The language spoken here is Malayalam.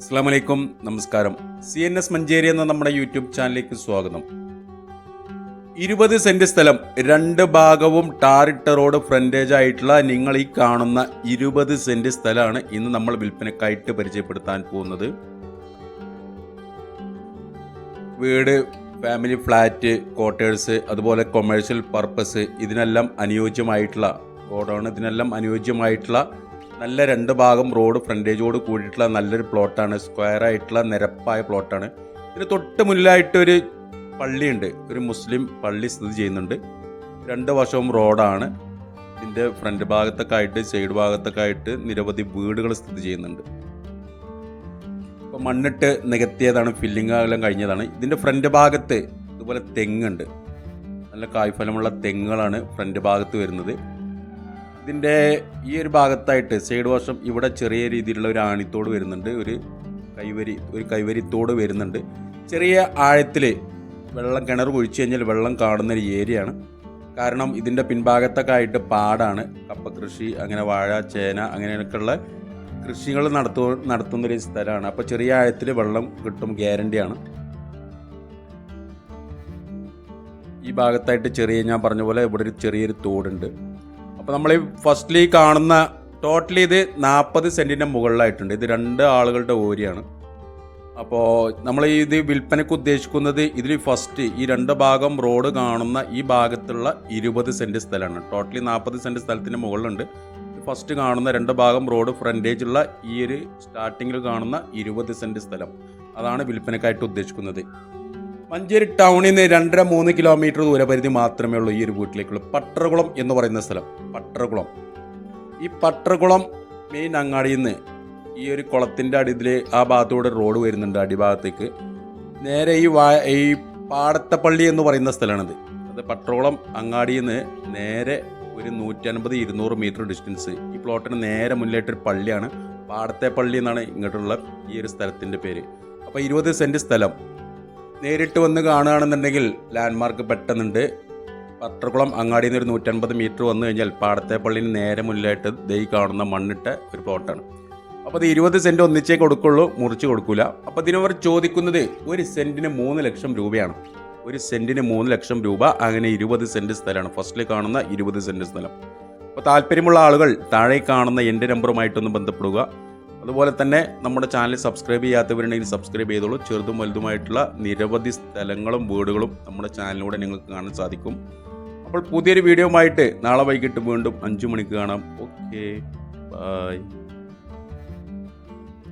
അസ്സാം വലൈക്കും നമസ്കാരം. സി എൻ എസ് മഞ്ചേരി എന്ന നമ്മുടെ യൂട്യൂബ് ചാനലിലേക്ക് സ്വാഗതം. ഇരുപത് സെന്റ് സ്ഥലം രണ്ട് ഭാഗവും ടാറിട്ട റോഡ് ഫ്രണ്ടേജ് ആയിട്ടുള്ള നിങ്ങൾ ഈ കാണുന്ന ഇരുപത് സെന്റ് സ്ഥലമാണ് ഇന്ന് നമ്മൾ വിൽപ്പനക്കായിട്ട് പരിചയപ്പെടുത്താൻ പോകുന്നത്. വീട് ഫാമിലി ഫ്ലാറ്റ് ക്വാർട്ടേഴ്സ് അതുപോലെ കൊമേഴ്ഷ്യൽ പർപ്പസ് ഇതിനെല്ലാം അനുയോജ്യമായിട്ടുള്ള റോഡാണ് ഇതിനെല്ലാം അനുയോജ്യമായിട്ടുള്ള നല്ല രണ്ട് ഭാഗം റോഡ് ഫ്രണ്ടേജോട് കൂടിയിട്ടുള്ള നല്ലൊരു പ്ലോട്ടാണ്. സ്ക്വയർ ആയിട്ടുള്ള നിരപ്പായ പ്ലോട്ടാണ്. ഇതിന് തൊട്ട് മുന്നിലായിട്ട് ഒരു പള്ളിയുണ്ട്. ഒരു മുസ്ലിം പള്ളി സ്ഥിതി ചെയ്യുന്നുണ്ട്. രണ്ട് വശവും റോഡാണ്. ഇതിന്റെ ഫ്രണ്ട് ഭാഗത്തൊക്കെ ആയിട്ട് സൈഡ് ഭാഗത്തൊക്കെ ആയിട്ട് നിരവധി വീടുകൾ സ്ഥിതി ചെയ്യുന്നുണ്ട്. ഇപ്പോൾ മണ്ണിട്ട് നികത്തിയതാണ് ഫില്ലിംഗ് എല്ലാം കഴിഞ്ഞതാണ്. ഇതിന്റെ ഫ്രണ്ട് ഭാഗത്ത് ഇതുപോലെ തെങ്ങുണ്ട്. നല്ല കായ്ഫലമുള്ള തെങ്ങുകളാണ് ഫ്രണ്ട് ഭാഗത്ത് വരുന്നത്. ഇതിന്റെ ഈ ഒരു ഭാഗത്തായിട്ട് സൈഡ് വശം ഇവിടെ ചെറിയ രീതിയിലുള്ള ഒരു ആണിത്തോട് വരുന്നുണ്ട് ഒരു കൈവരി ഒരു കൈവരിത്തോട് വരുന്നുണ്ട്. ചെറിയ ആഴത്തിൽ വെള്ളം കിണർ കുഴിച്ചു കഴിഞ്ഞാൽ വെള്ളം കാണുന്ന ഒരു ഏരിയയാണ്. കാരണം ഇതിന്റെ പിൻഭാഗത്തൊക്കെ ആയിട്ട് പാടാണ്. കപ്പ കൃഷി അങ്ങനെ വാഴ ചേന അങ്ങനെയൊക്കെയുള്ള കൃഷികൾ നടത്തു നടത്തുന്നൊരു സ്ഥലമാണ്. അപ്പോൾ ചെറിയ ആഴത്തിൽ വെള്ളം കിട്ടും ഗ്യാരണ്ടിയാണ്. ഈ ഭാഗത്തായിട്ട് ചെറിയ ഞാൻ പറഞ്ഞ പോലെ ഇവിടെ ഒരു ചെറിയൊരു തോടുണ്ട്. അപ്പോൾ നമ്മൾ ഈ ഫസ്റ്റ്ലി കാണുന്ന ടോട്ടലി ഇത് നാൽപ്പത് സെന്റിന്റെ മുകളിലായിട്ടുണ്ട്. ഇത് രണ്ട് ആളുകളുടെ ഓരിയാണ്. അപ്പോൾ നമ്മൾ ഇത് വിൽപ്പനയ്ക്ക് ഉദ്ദേശിക്കുന്നത് ഇതിൽ ഫസ്റ്റ് ഈ രണ്ട് ഭാഗം റോഡ് കാണുന്ന ഈ ഭാഗത്തുള്ള ഇരുപത് സെന്റ് സ്ഥലമാണ്. ടോട്ടലി നാൽപ്പത് സെന്റ് സ്ഥലത്തിന്റെ മുകളിലുണ്ട്. ഫസ്റ്റ് കാണുന്ന രണ്ട് ഭാഗം റോഡ് ഫ്രണ്ടേജ് ഉള്ള ഈ ഒരു സ്റ്റാർട്ടിങ്ങിൽ കാണുന്ന ഇരുപത് സെന്റ് സ്ഥലം. അതാണ് വിൽപ്പനക്കായിട്ട് ഉദ്ദേശിക്കുന്നത്. മഞ്ചേരി ടൗണിൽ നിന്ന് രണ്ടര മൂന്ന് കിലോമീറ്റർ ദൂരപരിധി മാത്രമേ ഉള്ളൂ ഈ ഒരു വീട്ടിലേക്കുള്ളൂ. പട്ടറകുളം എന്ന് പറയുന്ന സ്ഥലം. പട്ടറകുളം. ഈ പട്ടറകുളം മെയിൻ അങ്ങാടിയിൽ നിന്ന് ഈ ഒരു കുളത്തിന്റെ അടിയിൽ ആ ഭാഗത്തൂടെ റോഡ് വരുന്നുണ്ട് അടിഭാഗത്തേക്ക്. നേരെ ഈ വാ ഈ പാടത്തപ്പള്ളി എന്ന് പറയുന്ന സ്ഥലമാണിത്. അത് പട്ടറകുളം അങ്ങാടിയിൽ നിന്ന് നേരെ ഒരു നൂറ്റൻപത് ഇരുന്നൂറ് മീറ്റർ ഡിസ്റ്റൻസ് ഈ പ്ലോട്ടിന് നേരെ മുന്നിലായിട്ടൊരു പള്ളിയാണ്. പാടത്തെ പള്ളി എന്നാണ് ഇങ്ങോട്ടുള്ള ഈ ഒരു സ്ഥലത്തിന്റെ പേര്. അപ്പോൾ ഇരുപത് സെന്റ് സ്ഥലം. നേരിട്ട് വന്ന് കാണുകയാണെന്നുണ്ടെങ്കിൽ ലാൻഡ്മാർക്ക് പെട്ടെന്നുണ്ട്. പത്രക്കുളം അങ്ങാടിയിൽ നിന്ന് ഒരു നൂറ്റൻപത് മീറ്റർ വന്നു കഴിഞ്ഞാൽ പാടത്തെ പള്ളിന് നേരെ മുന്നിലായിട്ട് ദൈ കാണുന്ന മണ്ണിട്ട ഒരു പ്ലോട്ടാണ് അപ്പോൾ അത് ഇരുപത് സെന്റ് ഒന്നിച്ചേ കൊടുക്കുള്ളൂ മുറിച്ച് കൊടുക്കില്ല അപ്പോൾ ഇതിനവർ ചോദിക്കുന്നത് ഒരു സെന്റിന് മൂന്ന് ലക്ഷം രൂപയാണ്. ഒരു സെന്റിന് മൂന്ന് ലക്ഷം രൂപ അങ്ങനെ ഇരുപത് സെന്റ് സ്ഥലമാണ്. ഫസ്റ്റിൽ കാണുന്ന ഇരുപത് സെന്റ് സ്ഥലം. അപ്പോൾ താല്പര്യമുള്ള ആളുകൾ താഴെ കാണുന്ന എന്റെ നമ്പറുമായിട്ടൊന്ന് ബന്ധപ്പെടുക. അതുപോലെ തന്നെ നമ്മുടെ ചാനൽ സബ്സ്ക്രൈബ് ചെയ്യാത്തവരുണ്ടെങ്കിൽ സബ്സ്ക്രൈബ് ചെയ്തോളൂ. ചെറുതും വലുതുമായിട്ടുള്ള നിരവധി സ്ഥലങ്ങളും വീടുകളും നമ്മുടെ ചാനലിലൂടെ നിങ്ങൾക്ക് കാണാൻ സാധിക്കും. അപ്പോൾ പുതിയൊരു വീഡിയോ ആയിട്ട് നാളെ വൈകിട്ട് വീണ്ടും അഞ്ചു മണിക്ക് കാണാം. ഓക്കെ. ബൈ.